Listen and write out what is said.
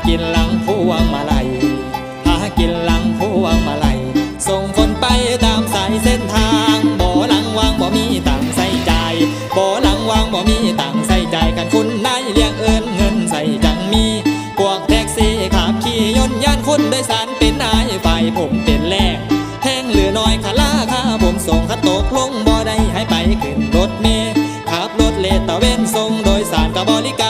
ากินหลังพวงมาลัยหากินหลังพวงมาลัยส่งคนไปตามสายเส้นทางบ่หลังวางบ่มีต่างใส่ใจบ่หลังวางบ่มีต่างใส่ใจกันคุณนายเลี้ยงเอิญเงินใส่จังมีพวกแท็กซี่ขับขี่ยนยานคุณโดยสารเป็นนายไฟผมเป็นแรกแห้งหรือน้อยคาล่าค่าผมส่งคัดตกลงบ่ได้ให้ไปขึ้นรถเมย์ขับรถเลตะเวนส่งโดยสารกับบริการ